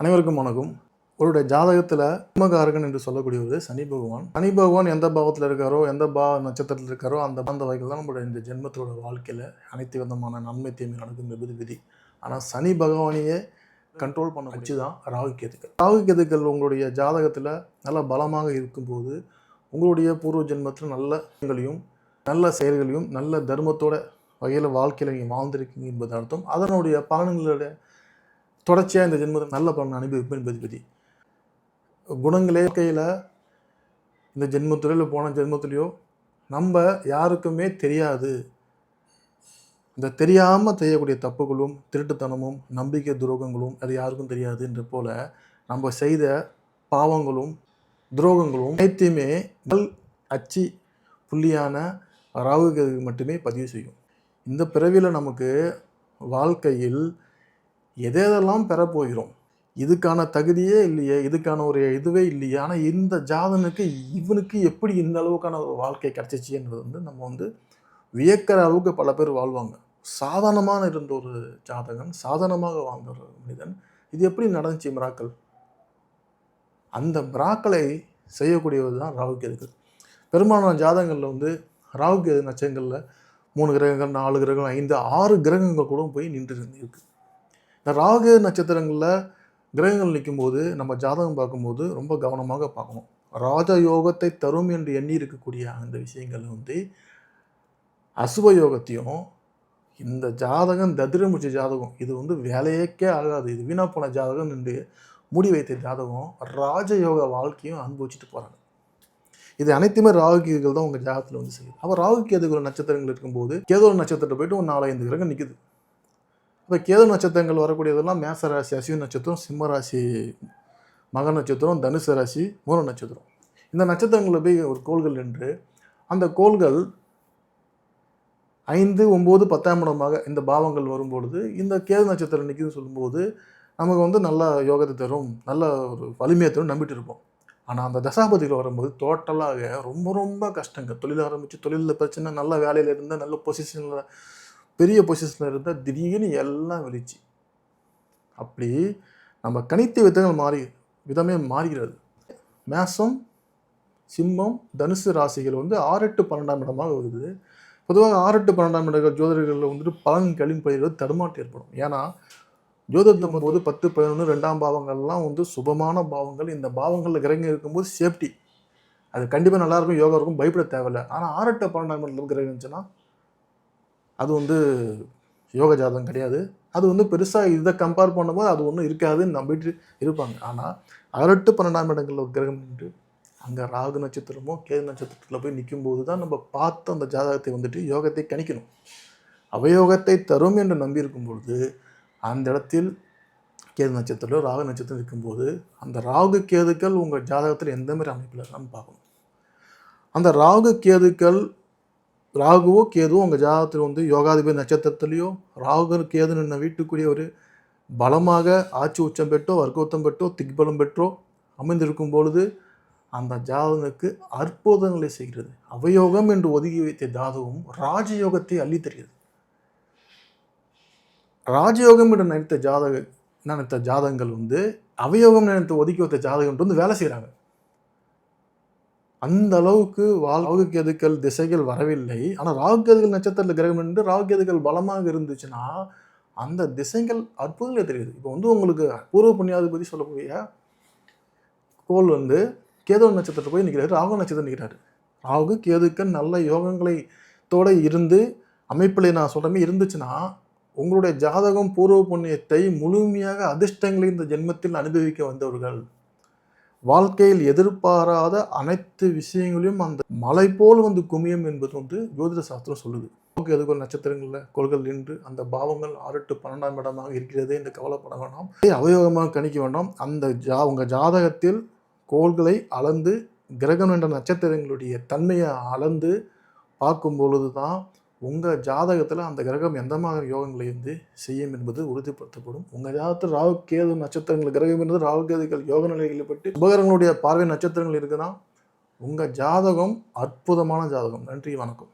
அனைவருக்கும் வணக்கம். உங்களுடைய ஜாதகத்தில் கும்பகாரகன் என்று சொல்லக்கூடியவர் சனி பகவான். சனி பகவான் எந்த பாவத்தில் இருக்காரோ எந்த பா நட்சத்திரத்தில் இருக்காரோ அந்த பந்த வகையில் தான் நம்மளுடைய இந்த ஜென்மத்தோட வாழ்க்கையில் அனைத்து விதமான நன்மை தீமை நடக்கும் விதி ஆனால் சனி பகவானையே கண்ட்ரோல் பண்ண வச்சு தான் ராகு கேதுக்கள். ராகு கேதுக்கள் உங்களுடைய ஜாதகத்தில் நல்ல பலமாக இருக்கும்போது உங்களுடைய பூர்வ ஜென்மத்தில் நல்ல செயல்களையும் நல்ல செயல்களையும் நல்ல தர்மத்தோட வகையில் வாழ்க்கையில் நீங்கள் வாழ்ந்திருக்கீங்க என்பது அர்த்தம் அதனுடைய பலன்களுடைய தொடர்ச்சியாக இந்த ஜென்மத்தை நல்ல பலன் அனுபவிப்பேன் என்பது குணங்களே கையில் இந்த ஜென்மத்திலோ இல்லை போன ஜென்மத்திலையோ நம்ம யாருக்குமே தெரியாது. இந்த தெரியாமல் செய்யக்கூடிய தப்புகளும் திருட்டுத்தனமும் நம்பிக்கை துரோகங்களும் அது யாருக்கும் தெரியாது போல் போல நம்ம செய்த பாவங்களும் துரோகங்களும் அனைத்தையுமே நல் அச்சு புள்ளியான ராகுகளுக்கு மட்டுமே பதிவு செய்யும். இந்த பிறவியில் நமக்கு வாழ்க்கையில் எதெல்லாம் பெறப்போகிறோம்? இதுக்கான தகுதியே இல்லையே இதுக்கான ஒரு இதுவே இல்லையே. ஆனால் இந்த ஜாதனுக்கு இவனுக்கு எப்படி இந்த அளவுக்கான ஒரு வாழ்க்கை கிடச்சிச்சின்றது வந்து நம்ம வந்து வியக்கிற அளவுக்கு பல பேர் வாழ்வாங்க. சாதாரணமான இருந்த ஒரு ஜாதகன் சாதாரணமாக வாழ்ந்த ஒரு மனிதன் இது எப்படி நடந்துச்சு மிராக்கள்? அந்த மிராக்களை செய்யக்கூடியது தான் ராகு கேதுகள் பெரும்பாலான ஜாதகங்களில் வந்து ராகு கேது நட்சங்களில் மூணு கிரகங்கள் நாலு கிரகங்கள் ஐந்து ஆறு கிரகங்கள் கூட போய் நின்று இருக்கு இந்த ராகு நட்சத்திரங்களில் கிரகங்கள் நிற்கும்போது நம்ம ஜாதகம் பார்க்கும்போது ரொம்ப கவனமாக பார்க்கணும். ராஜ யோகத்தை தரும் என்று எண்ணி இருக்கக்கூடிய அந்த விஷயங்கள் வந்து அசுப யோகத்தையும் இந்த ஜாதகம் ததிரமுச்ச ஜாதகம் இது வந்து வேலையேக்கே ஆகாது. இது வீணா போன ஜாதகம் என்று மூடி வைத்த ஜாதகம் ராஜயோக வாழ்க்கையும் அனுபவிச்சுட்டு போகிறாங்க இது அனைத்துமே ராகு கேதுகள் தான் உங்கள் ஜாதகத்தில் வந்து செய்யுது. அப்போ ராகு கேதுகள் நட்சத்திரங்கள் இருக்கும்போது கேதோ நட்சத்திரத்தை போயிட்டு ஒரு நாலஞ்சு கிரகம் நிற்குது இப்போ கேது நட்சத்திரங்கள் வரக்கூடியதெல்லாம் மேச ராசி அஸ்வின் நட்சத்திரம் சிம்ம ராசி மக நட்சத்திரம் தனுசு ராசி மூல நட்சத்திரம். இந்த நட்சத்திரங்களில் போய் ஒரு கோள்கள் என்று அந்த கோள்கள் ஐந்து ஒம்பது பத்தாம் இடமாக இந்த பாவங்கள் வரும்பொழுது இந்த கேது நட்சத்திரம் நிற்குதுன்னு சொல்லும்போது நமக்கு வந்து நல்ல யோகத்தை தரும் நல்ல ஒரு வலிமையை தரும் நம்பிட்டு இருப்போம். ஆனால் அந்த தசாபதிகள் வரும்போது டோட்டலாக ரொம்ப ரொம்ப கஷ்டங்க. தொழில் ஆரம்பித்து தொழிலில் பிரச்சனை நல்ல வேலையில் இருந்தால் நல்ல பொசிஷனில் பெரிய பொசிஷனில் இருந்தால் திடீர்னு எல்லாம் வெளிச்சு. அப்படி நம்ம கணித்த விதங்கள் மாறி விதமே மாறுகிறது. மேசம் சிம்மம் தனுசு ராசிகள் வந்து ஆறு எட்டு பன்னெண்டாம் இடமாக வருது பொதுவாக ஆறு எட்டு பன்னெண்டாம் இடங்கள் ஜோதிடர்களில் வந்துட்டு பலன் கழிவு பயிர்கள் தடுமாற்றம் ஏற்படும். ஏன்னா ஜோதிடத்தை போது பத்து பதினொன்று ரெண்டாம் பாவங்கள்லாம் வந்து சுபமான பாவங்கள். இந்த பாவங்களில் கிரகம் இருக்கும்போது சேஃப்டி அது கண்டிப்பாக நல்லாயிருக்கும் யோகா இருக்கும் பயப்பட தேவையில்லை. ஆனால் ஆறு எட்டு பன்னெண்டாம் இடத்துல கிரகம் இருந்துச்சுன்னா அது வந்து யோக ஜாதகம் கிடையாது. அது வந்து பெருசாக இதை கம்பேர் பண்ணும்போது அது ஒன்றும் இருக்காதுன்னு நம்பிட்டு இருப்பாங்க. ஆனால் அரட்டு பன்னெண்டாம் இடங்களில் ஒரு கிரகம் நின்று அங்கே ராகு நட்சத்திரமோ கேது நட்சத்திரத்தில் போய் நிற்கும்போது தான் நம்ம பார்த்து அந்த ஜாதகத்தை வந்துட்டு யோகத்தை கணிக்கணும். அவயோகத்தை தரும் என்று நம்பியிருக்கும் பொழுது அந்த இடத்தில் கேது நட்சத்திரம் ராகு நட்சத்திரம் இருக்கும்போது அந்த ராகு கேதுக்கள் உங்கள் ஜாதகத்தில் எந்த மாதிரி அமைப்பில் இருக்கான்னு பார்க்கணும். அந்த ராகு கேதுக்கள் ராகுவோ கேதுவோ உங்கள் ஜாதகத்தில் வந்து யோகாதிபதி நட்சத்திரத்துலேயோ ராகு நின்ன வீட்டுக்குரிய ஒரு பலமாக ஆட்சி உச்சம் பெற்றோ வர்க்கோத்தம் பெற்றோ திக்பலம் பெற்றோ அமைந்திருக்கும் பொழுது அந்த ஜாதகனுக்கு அற்புதங்களை செய்கிறது. அவயோகம் என்று ஒதுக்கி வைத்த ஜாதகம் ராஜயோகத்தை அள்ளி தருகிறது. ராஜயோகம் என்று நினைத்த ஜாதக நினைத்த ஜாதகங்கள் வந்து அவயோகம் நினைத்து ஒதுக்கி வைத்த ஜாதகம் வந்து வேலை செய்கிறாங்க அந்த அளவுக்கு ராகுகேதுக்கள் திசைகள் வரவில்லை. ஆனால் ராகு கேதுகள் நட்சத்திரத்தில் கிரகம் என்று ராகுகேதுகள் பலமாக இருந்துச்சுன்னா அந்த திசைகள் அற்புதங்களே தெரியுது. இப்போ வந்து உங்களுக்கு பூர்வ புண்ணியாதிபதி சொல்லக்கூடிய கோல் வந்து கேது நட்சத்திரத்தை போய் நிற்கிறாரு ராகு நட்சத்திரம் நிற்கிறாரு ராகு கேதுக்கள் நல்ல யோகங்களை தோட இருந்து அமைப்பில் நான் சொல்கிறமே இருந்துச்சுன்னா உங்களுடைய ஜாதகம் பூர்வ புண்ணியத்தை முழுமையாக அதிர்ஷ்டங்களை இந்த ஜென்மத்தில் அனுபவிக்க வந்தவர்கள். வாழ்க்கையில் எதிர்பாராத அனைத்து விஷயங்களையும் அந்த மலை போல் வந்து குமியும் என்பது வந்து ஜோதிட சாஸ்திரம் சொல்லுது. ஓகே அதுக்கு ஒரு நட்சத்திரங்களில் கோள்கள் நின்று அந்த பாவங்கள் ஆறு டு பன்னெண்டாம் இடமாக இருக்கிறது என்று கவலைப்பட வேண்டாம். அவயோகமாக கணிக்க வேண்டாம். அந்த ஜா உங்கள் ஜாதகத்தில் கோள்களை அளந்து கிரகம் என்ற நட்சத்திரங்களுடைய தன்மையை அளந்து பார்க்கும் பொழுது தான் உங்கள் ஜாதகத்தில் அந்த கிரகம் எந்த மாதிரி யோகங்களை வந்து செய்யும் என்பது உறுதிப்படுத்தப்படும். உங்கள் ஜாதகத்தில் ராகு கேது நட்சத்திரங்கள் கிரகம் என்பது ராகு கேதுகள் யோக நிலைகளில் பற்றி உபகரங்களுடைய பார்வை நட்சத்திரங்கள் இருக்குன்னா உங்கள் ஜாதகம் அற்புதமான ஜாதகம். நன்றி வணக்கம்.